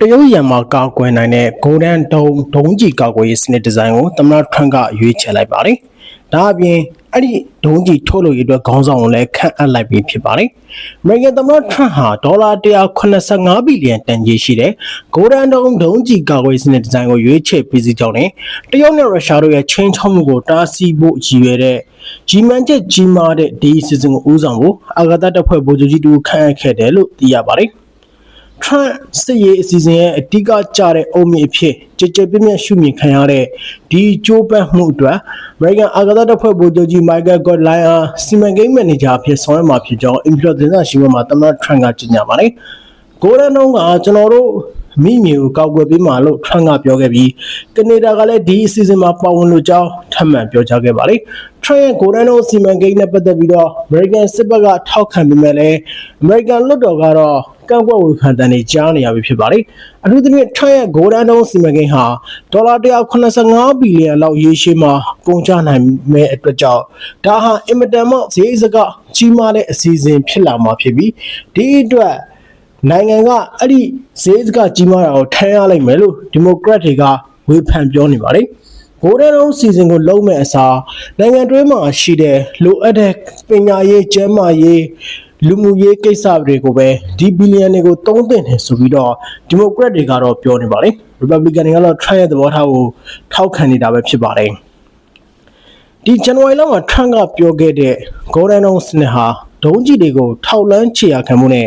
တရုတ်ရံမှာကာကွယ်နိုင်တဲ့ Golden Dome ဒုံးကျည်ကာကွယ်ရေးစနစ်ဒီဇိုင်းကိုသမ္မတထရန့်ကရွေးချယ်လိုက်ပါတယ်။ဒါအပြင်အဲ့ဒီဒုံးကျည်ထုတ်လုပ်ရေးအတွက်ခေါင်းဆောင်ကိုလည်းခန့်အပ်လိုက်ပြီးဖြစ်ပါတယ်။ American သမ္မတထရန့်ဟာဒေါ်လာ185ဘီလီယံတန်ကြေးရှိတဲ့ Golden Dome ဒုံးကျည်ကာကွယ်ရေးစနစ်ဒီဇိုင်းကိုရွေးချယ်ပြီးစီးကြောင်းနဲ့တရုတ်နဲ့ရုရှားတို့ရဲ့ချင်းချောက်မှုကိုတားဆီးဖို့ရည်ရွယ်တဲ့ကြီးမှန်းချက်ကြီးမားတဲ့ဒီစီစဉ်ကိုဦးဆောင်ဖို့အာဂါသတပ်ဖွဲ့ဗိုလ်ချုပ်ကြီးတူခန့်အပ်ခဲ့တယ်လို့သိရပါတယ်။ Trump စစ်ရေးအစီအစဉ်ရဲ့အဓိကကျတဲ့အုံမြင့်အဖြစ်ကြည်ကြပြည့်ပြည့်ရှုမြင်ခံရတဲ့ဒီကြိုးပမ်းမှုအတွက် American အာဂါသတပ်ဖွဲ့ဗိုလ်ချုပ်ကြီး Michael Godline အားစီမံကိန်းမန်နေဂျာအဖြစ်ဆောင်ရွက်မှာဖြစ်ကြောင်းအင်ဖလိုသင်စာရှိပွဲမှာသမ္မတ Trump ကကြေညာပါတယ်။ Golden Dome ကကျွန်တော်တို့မိမြေကိုကောက်ွယ်ပေးမှာလို့ Trump ကပြောခဲ့ပြီးကနေဒါကလည်းဒီအစီအစဉ်မှာပါဝင်လို့ကြောင်းထပ်မံပြောကြားခဲ့ပါတယ်။ Trump ရဲ့ Golden Dome စီမံကိန်းနဲ့ပတ်သက်ပြီးတော့ American စစ်ဘက်ကထောက်ခံပေမဲ့လည်း American လွှတ်တော်ကတော့ ကန့်ကွက်ဝေဖန်တဲ့နေကြားနေရပြီဖြစ်ပါတယ်။အထူးသဖြင့် Trump ရဲ့ Golden Dome စီမံကိန်းဟာဒေါ်လာ185ဘီလီယံလောက်ရေရှည်မှာကုန်ကျနိုင်မဲ့အတွက်ကြောင့်ဒါဟာအင်မတန်မှဈေးစကကြီးမားတဲ့အစီအစဉ်ဖြစ်လာမှာဖြစ်ပြီးဒီအတွက်နိုင်ငံကအဲ့ဒီဈေးစကကြီးမားတာကိုထမ်းရလိုက်မယ်လို့ဒီမိုကရက်တွေကဝေဖန်ပြောနေပါတယ်။ Golden Dome စီစဉ်ကိုလုံးမဲ့အစားနိုင်ငံတွင်းမှာရှိတဲ့လိုအပ်တဲ့ပညာရေးကျန်းမာရေး လူမှုရေးကိစ္စတွေကိုပဲဒီဘီလီယံတွေကိုတုံးတင်တယ်ဆိုပြီးတော့ဒီမိုကရက်တွေကတော့ပြောနေပါတယ်။ Republican တွေကတော့ Trump ရဲ့သဘောထားကိုထောက်ခံနေတာပဲဖြစ်ပါတယ်။ဒီဇန်နဝါရီလမှာ Trump ကပြောခဲ့တဲ့ Golden Dome စနစ်ဟာဒုံးကျည်တွေကိုထောက်လန်းခြေရခံမှုနဲ့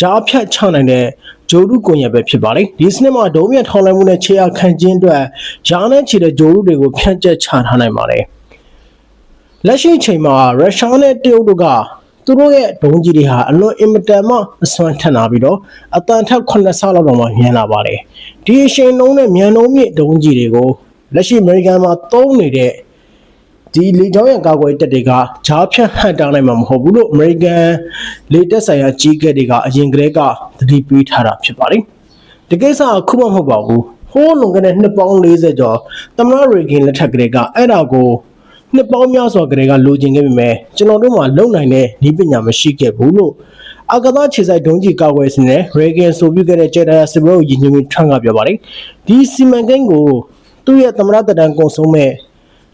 ကြားဖြတ်ချနိုင်တဲ့ဂျိုရုကွန်ရက်ပဲဖြစ်ပါတယ်ဒီစနစ်မှာဒုံးမြထောင်လိုက်မှုနဲ့ခြေရခံခြင်းအတွက်ရာနဲ့ချီတဲ့ဂျိုရုတွေကိုဖြန့်ကျက်ချထားနိုင်ပါတယ်လက်ရှိချိန်မှာရုရှားနဲ့တရုတ်တို့က သူတို့ရဲ့ဒုံးကြီးတွေဟာအလွန်အင်မတန်မှအစွမ်းထက်လာပြီးတော့အတန်ထက်9ဆလောက်တော့မှမြင်လာပါတယ်ဒီအရှိန်လုံးနဲ့မြန်နှုံးမြင့်ဒုံးကြီးတွေကိုလက်ရှိအမေရိကန်မှာသုံးနေတဲ့ဒီလေကြောင်းရန်ကာကွယ်တပ်တွေကဂျားဖြတ်ဟန်တားနိုင်မှာမဟုတ်ဘူးလို့အမေရိကန်လေတပ်ဆိုင်ရာကြီးကဲတွေကအရင်ကတည်းကသတိပေးထားတာဖြစ်ပါတယ်ဒီကိစ္စအခုမှမဟုတ်ပါဘူးဟိုးလွန်ခဲ့တဲ့နှစ်ပေါင်း40ကျော်သမ္မတရေဂင်လက်ထက်ကလေးကအဲ့ဒါကို နှစ်ပေါင်းများစွာကလေးကလိုချင်ခဲ့ပေမဲ့ကျွန်တော်တို့မှာလုံနိုင်တဲ့ဤပညာမရှိခဲ့ဘူးလို့အကသာခြေဆိုင်ဒုံးကြီးကာကွယ်စနစ်ရေဂင်ဆိုပြုခဲ့တဲ့ဂျေဒါစဘရိုရည်ညွှန်းထရန့်ကပြောပါတယ်ဒီစီမံကိန်းကိုသူ့ရဲ့သမ္မတတန်ကုန်ဆုံးမဲ့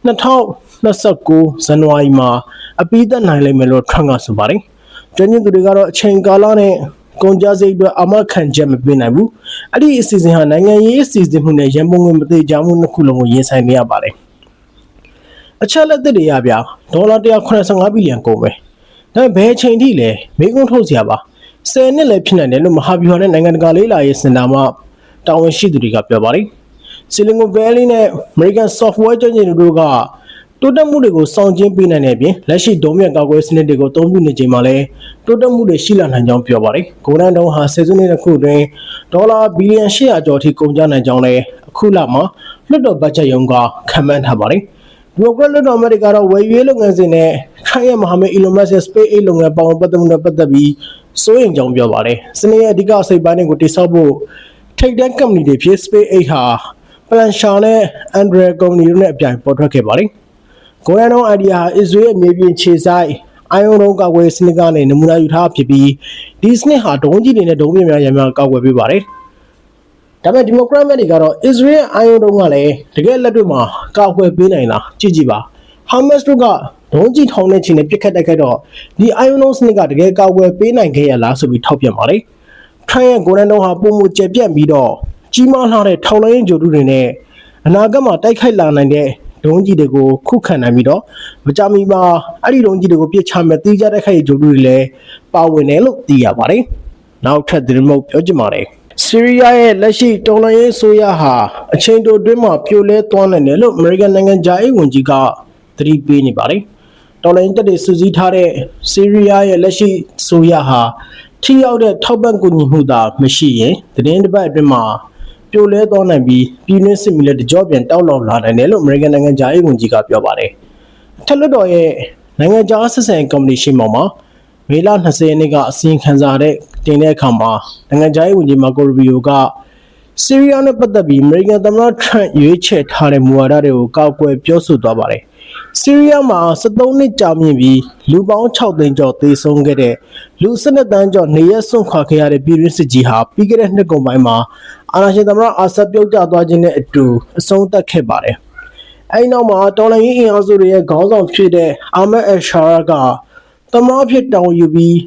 2029ဇန်နဝါရီမှာအပိသက်နိုင်လိမ့်မယ်လို့ထရန့်ကဆိုပါတယ်ကျွမ်းကျင်သူတွေကတော့အချိန်ကာလနဲ့ကုန်ကြစိတ်အတွက်အမခံချက်မပေးနိုင်ဘူးအဲ့ဒီအစီအစဉ်ဟာနိုင်ငံရေးအစီအစဉ်မှုနဲ့ရန်ပုံငွေမသေးကြမှုနှစ်ခုလုံးကိုရင်ဆိုင်နေရပါတယ် အချက်လက်တွေရဗျာဒေါ်လာ185ဘီလီယံကုန်ပဲဒါပေမဲ့ဘယ်အချိန်ထိလဲမိကုန်းထုတ်စရာပါ10နှစ်လည်းဖြစ်နိုင်တယ်လို့မဟာဗျူဟာနဲ့နိုင်ငံတကာလေးလာရေးစင်တာမှတာဝန်ရှိသူတွေကပြောပါတယ်။ Silicon Valley နဲ့ American Software ကျွမ်းကျင်သူတို့ကတိုးတက်မှုတွေကိုစောင့်ကျင်းပေးနိုင်တဲ့အပြင်လက်ရှိဒုံးမြတ်ကာကွယ်စနစ်တွေကိုအသုံးပြုနေချိန်မှာလည်းတိုးတက်မှုတွေရှိလာနိုင်ကြောင်းပြောပါတယ်။ဂိုလန်တုံးဟာဆယ်စုနှစ်တစ်ခုတွင်ဒေါ်လာဘီလီယံ800ကျော်ထိကုန်ကျနိုင်ကြောင်းလည်းအခုလမှာလွှတ်တော်ဘတ်ဂျက်ရုံးကခန့်မှန်းထားပါတယ်။ ဒီမိုကရက်လွှတ်တော်အမတ်တွေကတော့ဝယ်ရွေးလုပ်ငန်းစဉ်နဲ့ခိုင်ရမဟာမက် Elon Musk ရဲ့ SpaceX လုပ်ငန်းပေါင်းပတ်သက်မှုနဲ့ပတ်သက်ပြီးစိုးရိမ်ကြောင်းပြောပါတယ်။စနေရဲ့အဓိကအစိပ်ပိုင်းတွေကိုတိစောက်ဖို့ထိပ်တန်းကုမ္ပဏီတွေဖြစ် SpaceX ဟာ Plansha နဲ့ Anduril ကုမ္ပဏီတို့နဲ့အပြိုင်ပေါ်ထွက်ခဲ့ပါတယ်။ Golden Dawn Idea ဟာ Israel မြေပြင်ခြေဆိုင်အိုင်ယုံတုံးကာကွယ်စနစ်ကနေနမူနာယူထားဖြစ်ပြီးဒီစနစ်ဟာဒုံးကြီးတွေနဲ့ဒုံးမြများရများကာကွယ်ပေးပါတယ်။ ဒါပေမဲ့ဒီမိုကရက်မက်တွေကတော့ Israel အိုင်ယုံတုံးကလည်းတကယ်လက်တွေ့မှာကာကွယ်ပေးနိုင်လားကြည့်ကြည့်ပါ။ Hamas တို့ကဒုံးကြီးထောင်တဲ့ချိန်နဲ့ပြစ်ခတ်တိုက်ခိုက်တော့ဒီအိုင်ယုံတုံးစနစ်ကတကယ်ကာကွယ်ပေးနိုင်ခဲ့ရလားဆိုပြီးထောက်ပြပါတယ်။ထိုင်းရဲ့ Golden Dawn ဟာပုံမကျပြန့်ပြီးတော့ကြီးမားလာတဲ့ထောက်လိုင်းဂျိုတုတွေနဲ့အနာဂတ်မှာတိုက်ခိုက်လာနိုင်တဲ့ဒုံးကြီးတွေကိုခုခံနိုင်ပြီးတော့မကြမီမှာအဲ့ဒီဒုံးကြီးတွေကိုပြစ်ချမဲ့တီးကြတဲ့ခိုက်ဂျိုတုတွေလည်းပါဝင်တယ်လို့သိရပါတယ်။နောက်ထပ်သတင်းမုတ်ပြောချင်ပါတယ်။ ဆီးရီးယားရဲ့လက်ရှိတော်လှန်ရေးဆိုရဟာအချိန်တိုအတွင်းမှာပြိုလဲသွားနိုင်တယ်လို့အမေရိကန်နိုင်ငံဂျာအေးဝန်ကြီးကသတိပေးနေပါတယ်။တော်လှန်ရေးတပ်တွေစုစည်းထားတဲ့ဆီးရီးယားရဲ့လက်ရှိဆိုရဟာထိရောက်တဲ့ထောက်ပံ့ကူညီမှုသာမရှိရင်သတင်းတစ်ပတ်အတွင်းမှာပြိုလဲသွားနိုင်ပြီးပြည်တွင်းစစ်မီလက်တကြောပြန်တောက်လောင်လာနိုင်တယ်လို့အမေရိကန်နိုင်ငံသားရေးဝန်ကြီးကပြောပါတယ်။ထက်လွတ်တော်ရဲ့နိုင်ငံသားဆက်ဆံကော်မတီရှိမှမှာ မေလ20ရက်နေ့ကအစည်းအဝေးခံစားတဲ့တင်တဲ့အခါမှာနိုင်ငံသားရေးဝန်ကြီးမာကိုရူဘီယိုကဆီးရီးယားနဲ့ပတ်သက်ပြီးအမေရိကန်သမ္မတထရန့်ရွေးချယ်ထားတဲ့မူဝါဒတွေကိုကောက်ကွယ်ပြောဆိုသွားပါတယ်။ဆီးရီးယားမှာ73နှစ်ကြာမြင့်ပြီးလူပေါင်း6သိန်းကျော်သေဆုံးခဲ့တဲ့လူ12တန်းကျော်နေရက်ဆွန့်ခွာခဲ့ရတဲ့ပြည်တွင်းစစ်ကြီးဟာပြီးခဲ့တဲ့နှစ်ကုန်ပိုင်းမှာအာဏာရှင်သမ္မတအာဆတ်ပြုတ်ကျသွားခြင်းနဲ့အတူအဆုံးသတ်ခဲ့ပါတယ်။အဲဒီနောက်မှာတော်လိုင်းအင်အားစုတွေရဲ့ခေါင်းဆောင်ဖြစ်တဲ့အာမက်အရှာရာက သမ္မတဖြစ်တောင်းယူပြီး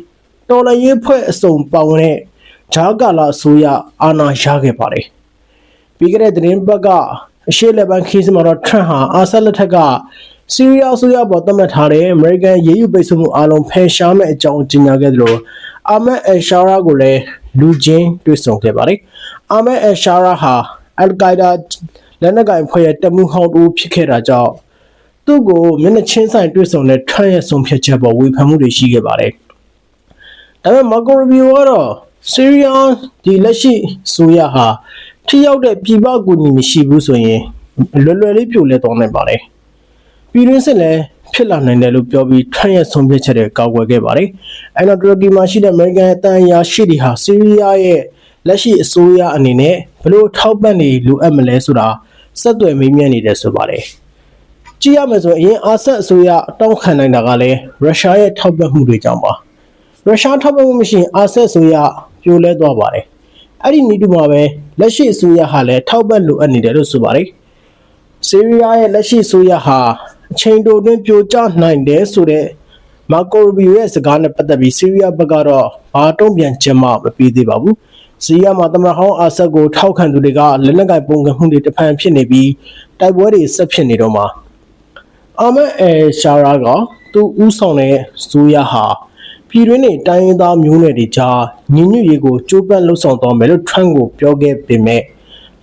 တော်လိုင်းရေးဖွဲ့အစုံပါဝင်တဲ့ဂျာကာလာအစိုးရအာဏာရခဲ့ပါတယ်။ပြီးခဲ့တဲ့သတင်းပတ်ကအရှေ့လက်ဘန်ခီးစမှာတော့ထရန့်ဟာအာဆတ်လက်ထက်ကဆီးရီးယားအစိုးရပေါ်သတ်မှတ်ထားတဲ့အမေရိကန်ရေးယူပိတ်ဆို့မှုအလုံးဖယ်ရှားမဲ့အကြောင်းကြေညာခဲ့သလိုအာမက်အရှာရာကိုလည်းလူချင်းတွေ့ဆုံခဲ့ပါတယ်။အာမက်အရှာရာဟာအယ်ကိုင်ဒါလက်နက်ကိုင်ဖွဲ့ရဲ့တမှုဟောင်းတူဖြစ်ခဲ့တာကြောင့် သူ့ကိုမျက်နှာချင်းဆိုင်တွေ့ဆုံတဲ့ထရန့်ရဲ့ဆုံးဖြတ်ချက်ပေါ်ဝေဖန်မှုတွေရှိခဲ့ပါတယ်။ဒါပေမဲ့မာကိုရဘီယိုကတော့ဆီးရီးယားဒီလက်ရှိဆိုရဟာထိရောက်တဲ့ပြည်ပကူညီမရှိဘူးဆိုရင်လွယ်လွယ်လေးပြိုလဲသွားနိုင်ပါတယ်။ပြည်တွင်းစစ်လည်းဖြစ်လာနိုင်တယ်လို့ပြောပြီးထရန့်ရဲ့ဆုံးဖြတ်ချက်တွေကောက်ွယ်ခဲ့ပါတယ်။အဲနောက်တူရကီမှာရှိတဲ့ American အတန်ရာရှိတွေဟာဆီးရီးယားရဲ့လက်ရှိအစိုးရအနေနဲ့ဘလို့ထောက်ပံ့နေလိုအပ်မလဲဆိုတာစက်သွယ်မေးမြန်းနေတယ်ဆိုပါတယ်။ ကြည့်ရမယ်ဆိုရင်အရင်အာဆတ်အစိုးရတောင်းခံနိုင်တာကလည်းရုရှားရဲ့ထောက်ပံ့မှုတွေကြောင့်ပါ။ရုရှားထောက်ပံ့မှုမရှိရင်အာဆတ်အစိုးရပြိုလဲသွားပါတယ်။အဲ့ဒီနီးတူမှာပဲလက်ရှိအစိုးရဟာလည်းထောက်ပံ့လိုအပ်နေတယ်လို့ဆိုပါတယ်။ဆီးရီးယားရဲ့လက်ရှိအစိုးရဟာအချိန်တိုအတွင်းပြိုကျနိုင်တယ်ဆိုတဲ့မာကိုရဘီရဲ့စကားနဲ့ပတ်သက်ပြီးဆီးရီးယားဘက်ကတော့ဘာတုံ့ပြန်ချက်မှမပေးသေးပါဘူး။ဆီးရီးယားမှာသမ္မတဟောင်းအာဆတ်ကိုထောက်ခံသူတွေကလက်နက်ကိုင်ပုံကမှုတွေတဖန်ဖြစ်နေပြီးတိုက်ပွဲတွေဆက်ဖြစ်နေတော့မှာ အာမက်အဲရှာရာကသူဥဆောင်တဲ့ဆိုရဟာပြည်တွင်းနေတိုင်းရင်းသားမျိုးနွယ်တွေကြားညီညွတ်ရေးကိုကြိုးပမ်းလှုပ်ဆောင်သွားမယ်လို့ထရန့်ကိုပြောခဲ့ပေမဲ့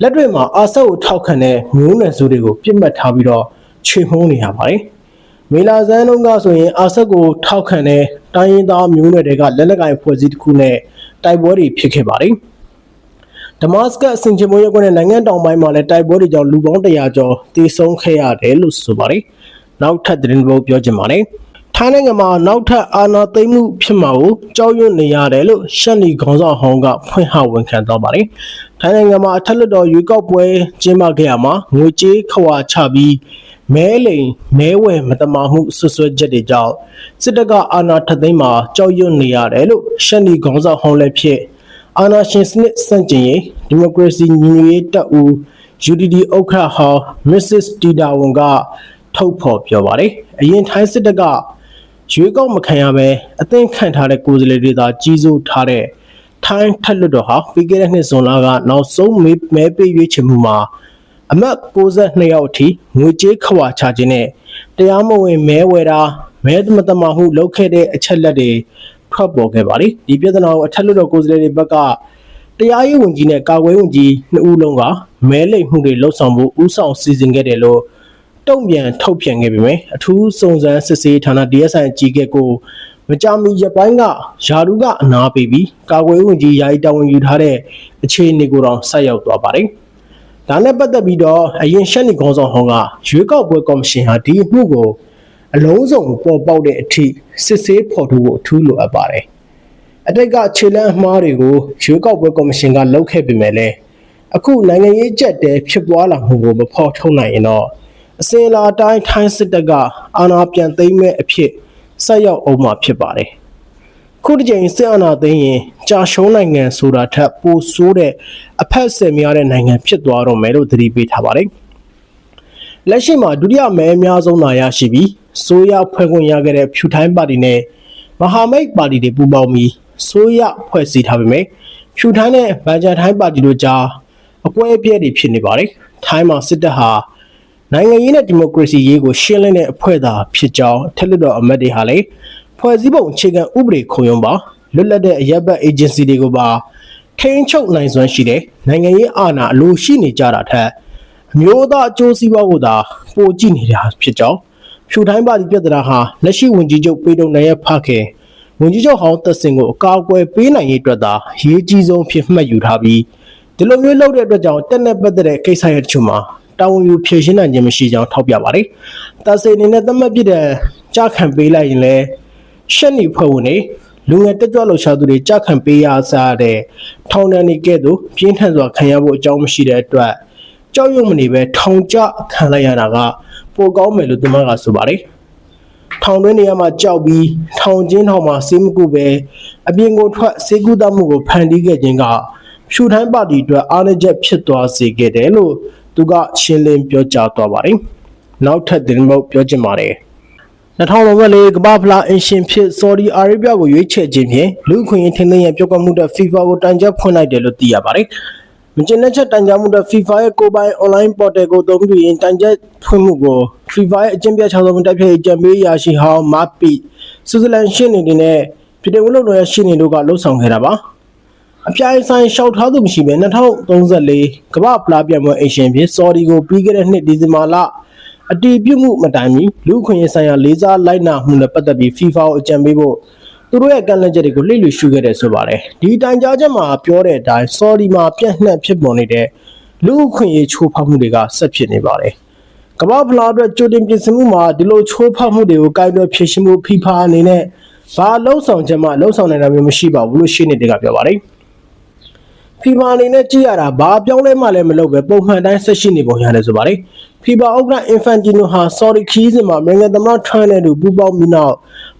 လက်တွေ့မှာအာဆတ်ကိုထောက်ခံတဲ့မျိုးနွယ်စုတွေကိုပြစ်မှတ်ထားပြီးတော့ချေမှုန်းနေရပါတယ်။မေလာဇန်လုံးကဆိုရင်အာဆတ်ကိုထောက်ခံတဲ့တိုင်းရင်းသားမျိုးနွယ်တွေကလက်နက်ကိုင်ဖွဲ့စည်းတစ်ခုနဲ့တိုက်ပွဲတွေဖြစ်ခဲ့ပါတယ်။ဒမတ်စကတ်စင်ချမိုးရက်ကွနဲ့နိုင်ငံတောင်ပိုင်းမှာလည်းတိုက်ပွဲတွေကြောင့်လူပေါင်း100ကျော်တေဆုံးခဲ့ရတယ်လို့ဆိုပါတယ်။ နောက်ထပ်သတင်းပုတ်ပြောချင်ပါတယ်။ထိုင်းနိုင်ငံမှာနောက်ထပ်အာဏာသိမ်းမှုဖြစ်မှာကိုကြောက်ရွံ့နေရတယ်လို့ရှက်လီခေါင်းဆောင်ဟောင်းကဖွင့်ဟဝန်ခံသွားပါတယ်။ထိုင်းနိုင်ငံမှာအထက်လွှတ်တော်ရွေးကောက်ပွဲကျင်းပခဲ့ရမှာငွေကြေးခွာချပြီးမဲလိန်မဲဝယ်မတမာမှုဆွဆွဲချက်တွေကြောင့်စစ်တပ်ကအာဏာထပ်သိမ်းမှာကြောက်ရွံ့နေရတယ်လို့ရှက်လီခေါင်းဆောင်ဟောင်းလည်းဖြစ်အာဏာရှင်စနစ်စန့်ကျင်ရေးဒီမိုကရေစီညီညွတ်ရေးတပ်ဦး UDD ဥက္ခဟောင်း Mrs. တီတာဝန်က ထုတ်ဖော်ပြောပါတယ်။အရင်ထိုင်းစစ်တပ်ကရွေးကောက်မခံရဘဲအသင်းခံထားတဲ့ကိုယ်စားလှယ်တွေသာကြီးစိုးထားတဲ့ထိုင်းထက်လွတ်တော်ဟာပြီးခဲ့တဲ့နှစ်ဇွန်လကနောက်ဆုံးမဲမဲပေးရွေးချယ်မှုမှာအမတ်62ယောက်အထိငွေကြေးခွာချခြင်းနဲ့တရားမဝင်မဲဝယ်တာမဲမတမာမှုလုပ်ခဲ့တဲ့အချက်လက်တွေထွက်ပေါ်ခဲ့ပါလေဒီပြဿနာကိုအထက်လွတ်တော်ကိုယ်စားလှယ်တွေဘက်ကတရားရေးဝန်ကြီးနဲ့ကာကွယ်ဝန်ကြီးနှစ်ဦးလုံးကမဲလိမ်မှုတွေလှုပ်ဆောင်ဖို့ဥဆောင်စီစဉ်ခဲ့တယ်လို့ တုံ့ပြန်ထုတ်ပြန်ခဲ့ပေမဲ့အထူးစုံစမ်းစစ်ဆေးဌာန DSI အကြီးအကဲကိုမကြမီရပိုင်းကယာရုကအနာပေးပြီးကာကွယ်ဝင်ကြီးယာယီတာဝန်ယူထားတဲ့အခြေအနေကိုတော့ဆက်ရောက်သွားပါတယ်။ဒါနဲ့ပတ်သက်ပြီးတော့အရင်ရှက်နီခေါင်းဆောင်ဟောင်းကရွေးကောက်ပွဲကော်မရှင်ဟာဒီအမှုကိုအလုံးစုံပေါ်ပေါက်တဲ့အထိစစ်ဆေးဖော်ထုတ်ဖို့အထူးလိုအပ်ပါတယ်။အတိတ်ကခြေလမ်းအမှားတွေကိုရွေးကောက်ပွဲကော်မရှင်ကလုပ်ခဲ့ပေမဲ့လည်းအခုနိုင်ငံရေးကြက်တဲဖြစ်ပွားလာမှုကိုမဖော်ထုတ်နိုင်ရင်တော့ အစင်လာတိုင်းထိုင်းစစ်တပ်ကအာဏာပြန်သိမ်းမဲ့အဖြစ်ဆက်ရောက်အောင်မှာဖြစ်ပါတယ်။ခုတစ်ချိန်စစ်အာဏာသိမ်းရင်ကြာရှုံးနိုင်ငံဆိုတာထက်ပိုဆိုးတဲ့အဖက်ဆယ်များတဲ့နိုင်ငံဖြစ်သွားတော့မယ်လို့သတိပေးထားပါတယ်။လက်ရှိမှာဒုတိယမဲအများဆုံးနာရရှိပြီးဆိုရဖွဲ့ခွင့်ရခဲ့တဲ့ဖြူထိုင်းပါတီနဲ့မဟာမိတ်ပါတီတွေပူးပေါင်းပြီးဆိုရဖွဲ့စည်းထားပေမဲ့ဖြူထိုင်းနဲ့ဗန်ဂျာထိုင်းပါတီတို့ကြားအပွဲအပြဲတွေဖြစ်နေပါတယ်။ထိုင်းမှာစစ်တပ်ဟာ နိုင်ငံရေးနဲ့ဒီမိုကရေစီရေးကိုရှင်းလင်းတဲ့အဖွဲ့သာဖြစ်ကြောင်းထက်လွတ်တော်အမတ်တွေဟာလည်းဖွဲ့စည်းပုံအခြေခံဥပဒေခုံရုံးပါလွတ်လပ်တဲ့အရက်ဘတ်အေဂျင်စီတွေကိုပါထိန်းချုပ်နိုင်စွမ်းရှိတဲ့နိုင်ငံရေးအာဏာအလိုရှိနေကြတာထက်အမျိုးသားအကျိုးစီးပွားကိုသာပိုကြည့်နေတာဖြစ်ကြောင်းဖြူတိုင်းပါတီပြဿနာဟာလက်ရှိဝန်ကြီးချုပ်ပေတုံနိုင်ရဲ့ဖခင်ဝန်ကြီးချုပ်ဟောင်းသက်စင်ကိုအကာအကွယ်ပေးနိုင်ရေးအတွက်သာရေးကြီးဆုံးဖြစ်မှတ်ယူထားပြီးဒီလိုမျိုးလုပ်တဲ့အတွက်ကြောင့်တက်နဲ့ပတ်သက်တဲ့ကိစ္စရဲ့တချို့မှာ တာဝန်ယူဖြည့်ရှင်းနိုင်ခြင်းမရှိကြောင်းထောက်ပြပါတယ်။တာစေအနေနဲ့သတ်မှတ်ပြတဲ့ကြားခံပေးလိုက်ရင်လည်းရှက်နီဖွဲ့ဝင်တွေလူငယ်တက်ကြွလှုပ်ရှားသူတွေကြခံပေးရစားတဲ့ထောင်ဒဏ်တွေကဲ့သို့ပြင်းထန်စွာခံရဖို့အကြောင်းမရှိတဲ့အတွက်ကြောက်ရွံ့မနေပဲထောင်ကျခံလိုက်ရတာကပိုကောင်းမယ်လို့သူမကဆိုပါတယ်။ထောင်တွင်းနေရာမှာကြောက်ပြီးထောင်ချင်းထောင်မှာစေးမကုပဲအပြင်ကိုထွက်စေးကုသမှုကိုဖန်တီးခဲ့ခြင်းကဖြူထမ်းပါတီအတွက်အားနည်းချက်ဖြစ်သွားစေခဲ့တယ်လို့ သူကရှင်းလင်းပြောကြားသွားပါတယ်။နောက်ထပ်တင်ဖို့ပြောချင်ပါတယ်။2024ကမ္ဘာဖလားအင်ရှင်ဖြစ်ဆော်ဒီအာရေဗျကိုရွေးချယ်ခြင်းဖြင့်လူ့အခွင့်အရေးထိန်းသိမ်းရန်ပြောက်ကွက်မှုတဲ့ FIFA ကိုတန်ကြားဖွင့်လိုက်တယ်လို့သိရပါတယ်။မကျင်းတဲ့ချက်တန်ကြားမှုတဲ့ FIFA ရဲ့ကိုယ်ပိုင် online portal ကိုသုံးပြီးရင်တန်ကြားဖွင့်မှုကို FIFA ရဲ့အကျင့်ပြခြားသောမှုတက်ဖြတ်ရေးကြံပေးရာရှိဟောင်းမတ်ပီဆွစ်ဇာလန်ရှင်းနေတဲ့ပြည်ထောင်စုလုံရဲ့ရှင်းနေတို့ကလှုပ်ဆောင်ခဲ့တာပါ။ အပြိုင်ဆိုင်ရှောက်ထားသူမရှိဘဲ2034ကမ္ဘာဖလားပြိုင်ပွဲအရှင်ဖြစ်ဆော်ဒီကိုပြီးခဲ့တဲ့နှစ်ဒီဇင်ဘာလအတီးပြုတ်မှုမတိုင်မီလူခွင့်ရေးဆိုင်ရာလေးစားလိုက်နာမှုနဲ့ပတ်သက်ပြီး FIFA ကိုအကြံပေးဖို့သူတို့ရဲ့ကန့်လန့်ချက်တွေကိုလှည့်လည်ရှုခဲ့တယ်ဆိုပါတယ်ဒီတိုင်ကြားချက်မှာပြောတဲ့အတိုင်းဆော်ဒီမှာပြန့်နှံ့ဖြစ်ပေါ်နေတဲ့လူခွင့်ရေးချိုးဖောက်မှုတွေကဆက်ဖြစ်နေပါတယ်ကမ္ဘာဖလားအတွက်ကြိုတင်ပြင်ဆင်မှုမှာဒီလိုချိုးဖောက်မှုတွေကိုကိုင်တွယ်ဖြေရှင်းမှု FIFA အနေနဲ့ဘာလှုံ့ဆော်ချက်မှလှုံ့ဆော်နိုင်တာမျိုးမရှိပါဘူးလို့ရှင်းနေတဲ့ကပြောပါတယ် FIFA အနေနဲ့ကြည့်ရတာဘာပြောင်းလဲမှလည်းမလုပ်ပဲပုံမှန်တိုင်းဆက်ရှိနေပုံရတယ်ဆိုပါတယ်။ FIFA ဥက္ကဋ္ဌ Infantino ဟာ Saudi ခီးစဉ်မှာနိုင်ငံသမ္မတ Trump နဲ့တူပူးပေါင်းပြီးနောက်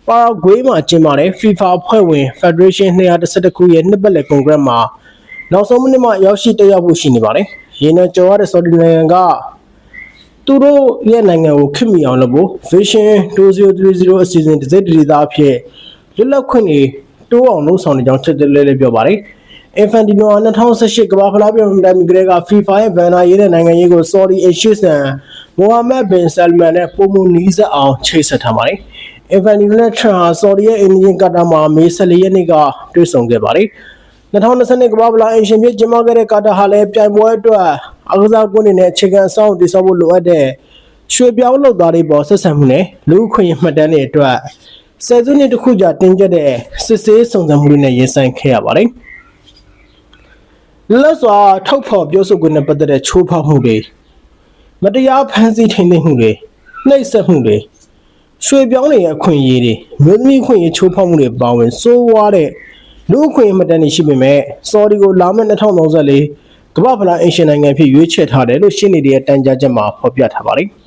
ပါရာဂွေးမှာကျင်းပတဲ့ FIFA အဖွဲ့ဝင် Federation 212ခုရဲ့နှစ်ပတ်လည်ကွန်ဂရက်မှာနောက်ဆုံးမိနစ်မှာရောက်ရှိတက်ရောက်ဖို့ရှိနေပါတယ်။ရင်းနဲ့ကြော်ရတဲ့ Saudi နိုင်ငံကသူတို့ရဲ့နိုင်ငံကိုခင်မီအောင်လုပ်ဖို့ Vision 2030အစီအစဉ်တစ်စိတ်တစ်ဒေသအဖြစ်လွတ်လပ်ခွင့်တွေတိုးအောင်လုပ်ဆောင်နေကြောင်းချက်တလဲလဲပြောပါတယ်။ Infantino ဟာ2018ကမ္ဘာဖလားပြိုင်ပွဲတိုင်းကလေးက FIFA ရဲ့ဗန်နာရေးတဲ့နိုင်ငံရေးကို Saudi အရှိဆန်မိုဟာမက်ဘင်ဆယ်လ်မန်နဲ့ပုံမနီးစပ်အောင်ချိတ်ဆက်ထားပါတယ်။ Infantino နဲ့ Trump ဟာ Saudi ရဲ့အင်ဂျင်ကာတာမှာမေ14ရက်နေ့ကတွေ့ဆုံခဲ့ပါတယ်။2020ကမ္ဘာဖလားအင်ရှင်ဖြစ်ကျင်းပခဲ့တဲ့ကာတာဟာလည်းပြိုင်ပွဲအတွက်အကစားကွင်းတွေနဲ့အခြေခံအဆောက်အအုံတည်ဆောက်ဖို့လိုအပ်တဲ့ရွှေပြောင်းလုပ်သားတွေပေါ်ဆက်ဆံမှုနဲ့လူ့အခွင့်အရေးမှတ်တမ်းတွေအတွက်ဆယ်စုနှစ်တစ်ခုကြာတင်ကျက်တဲ့စစ်ဆေးစုံစမ်းမှုတွေနဲ့ရင်ဆိုင်ခဲ့ရပါတယ်။ လက်စွာထုတ်ဖော်ပြောဆိုခွင့်နဲ့ပတ်သက်တဲ့ချိုးဖောက်မှုတွေမတရားဖန်ဆီးထိန်းသိမ်းမှုတွေနှိပ်စက်မှုတွေရွှေပြောင်းတွေရဲ့အခွင့်အရေးတွေမြို့သမီးအခွင့်အရေးချိုးဖောက်မှုတွေပါဝင်စိုးဝါးတဲ့လူအခွင့်အရေးမှတ်တမ်းတွေရှိပေမဲ့စော်ဒီကိုလာမယ့်2034ကမ္ဘာဖလားအင်ရှင်နိုင်ငံဖြစ်ရွေးချယ်ထားတယ်လို့ရှင်းနေတဲ့တန်ကြားချက်မှာဖော်ပြထားပါတယ်။